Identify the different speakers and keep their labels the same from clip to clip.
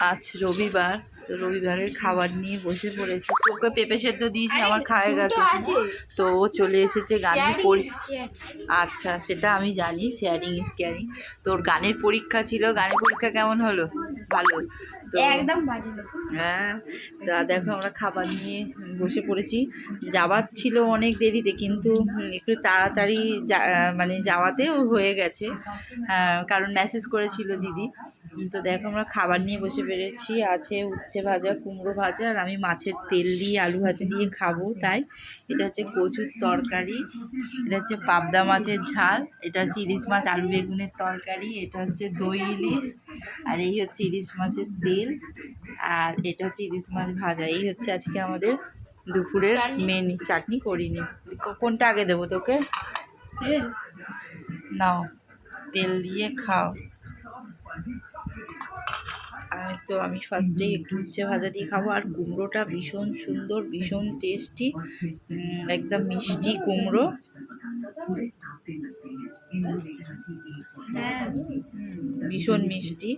Speaker 1: আজ রবিবার তো রবিবারের খাবার নিয়ে বসে পড়েছি। তোকে পেঁপে সেদ্ধ দিয়েছি আমার খাওয়া গেছে। তো ও চলে এসেছে গানের পরীক্ষা আচ্ছা সেটা আমি জানি শেয়ারিং ইজ কেয়ারিং তোর গানের পরীক্ষা ছিল গানের পরীক্ষা কেমন হলো? ভালো। তো হ্যাঁ তা দেখো আমরা খাবার নিয়ে বসে পড়েছি। যাওয়ার ছিল অনেক দেরিতে কিন্তু একটু তাড়াতাড়ি মানে যাওয়াতেও হয়ে গেছে। হ্যাঁ, কারণ মেসেজ করেছিল দিদি। তো দেখো আমরা খাবার নিয়ে বসে পেরেছি। আছে উচ্ছে ভাজা কুমড়ো ভাজা আর আমি মাছের তেল দিয়ে আলু ভাতে দিয়ে খাব তাই। এটা হচ্ছে কচুর তরকারি এটা হচ্ছে পাবদা মাছের ঝাল এটা হচ্ছে ইলিশ মাছ আলু বেগুনের তরকারি এটা হচ্ছে দই ইলিশ আর এই হচ্ছে ইলিশ মাছের তেল। আর এটা হচ্ছে ইলিশ মাছ ভাজা এই হচ্ছে আজকে আমাদের দুপুরের মেন চাটনি করিনি। কোনটা আগে দেবো তোকে? নাও তেল দিয়ে খাও। আর তো আমি ফার্স্টে একটু উচ্ছে ভাজা দিয়ে খাব আর কুমড়োটা ভীষণ সুন্দর ভীষণ টেস্টি একদম মিষ্টি কুমড়ো। ভীষণ মিষ্টি।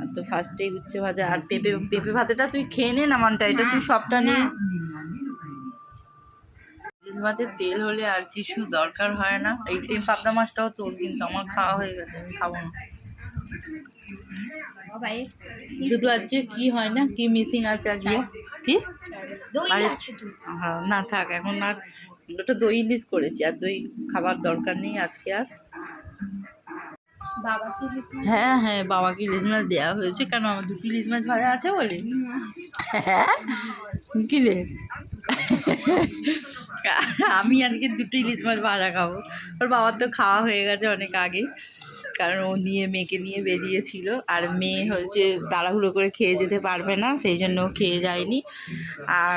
Speaker 1: আর তো ফার্স্টে উচ্ছে ভাজা। আর পেঁপে পেঁপে ভাতেটা তুই খেয়ে নে না মানটা? এটা তুই সবটা নিয়ে ইলিশ মাছের তেল হলে আর কিছু দরকার হয় না। এই এই পাবদা মাছটাও তোর কিন্তু আমার খাওয়া হয়ে গেছে আমি খাব না। শুধু আজকে কি হয় না? কি মিসিং আছে আজকে? কি? হ্যাঁ, না থাক এখন আর ওটা দই ইলিশ করেছি আর দই খাবার দরকার নেই আজকে আর। হ্যাঁ হ্যাঁ বাবাকে ইলিশ মাছ দেওয়া হয়েছে। কেন আমার দুটো ইলিশ মাছ ভাজা আছে বলে? হ্যাঁ? কিলে আমি আজকে দুটো ইলিশ মাছ ভাজা খাব। ওর বাবার তো খাওয়া হয়ে গেছে অনেক আগে। কারণ ও নিয়ে মেয়েকে নিয়ে বেরিয়েছিল। আর মেয়ে হচ্ছে তাড়াহুড়ো করে খেয়ে যেতে পারবে না সেই জন্য ও খেয়ে যায়নি। আর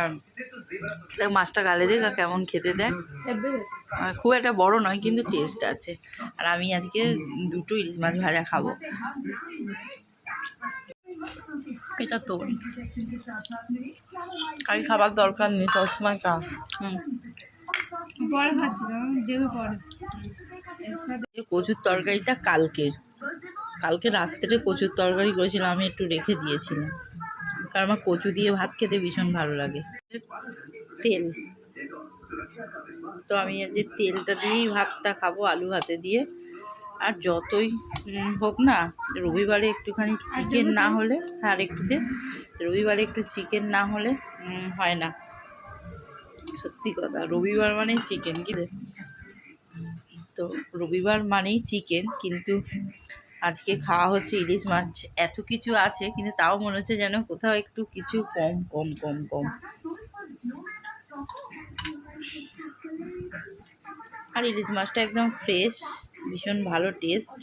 Speaker 1: দেখ মাছটা গালে দেখ আর কেমন খেতে দেখ।
Speaker 2: হেব্বে।
Speaker 1: খুব একটা বড় নয় কিন্তু টেস্ট আছে। আর আমি আজকে দুটো ইলিশ মাছ ভাজা খাব। এটা তোর। খাবার দরকার নেই সবসময় খা হুম।
Speaker 2: পরে খাচ্ছি পরে।
Speaker 1: কচুর তরকারিটা কালকের। কালকে রাত্রে কচুর তরকারি করেছিলাম আমি একটু রেখে দিয়েছিলাম। কারণ আমার কচু দিয়ে ভাত খেতে ভীষণ ভালো লাগে। তেল। তো আমি যে তেলটা দিয়েই ভাতটা খাব আলু ভাতে দিয়ে। আর যতই হোক না রবিবারে একটুখানি চিকেন না হলে আর একটুতে রবিবারে একটু চিকেন না হলে হয় না। সত্যি কথা রবিবার মানে চিকেন কি তো রবিবার মানেই চিকেন, কিন্তু আজকে খাওয়া হচ্ছে ইলিশ মাছ। এত কিছু আছে, কিন্তু তাও মনে হচ্ছে যেন কোথাও একটু কিছু কম কম কম কম। আর ইলিশ মাছটা একদম ফ্রেশ ভীষণ ভালো টেস্ট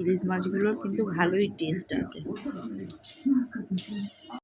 Speaker 1: ইলিশ মাছগুলোর কিন্তু ভালোই টেস্ট আছে।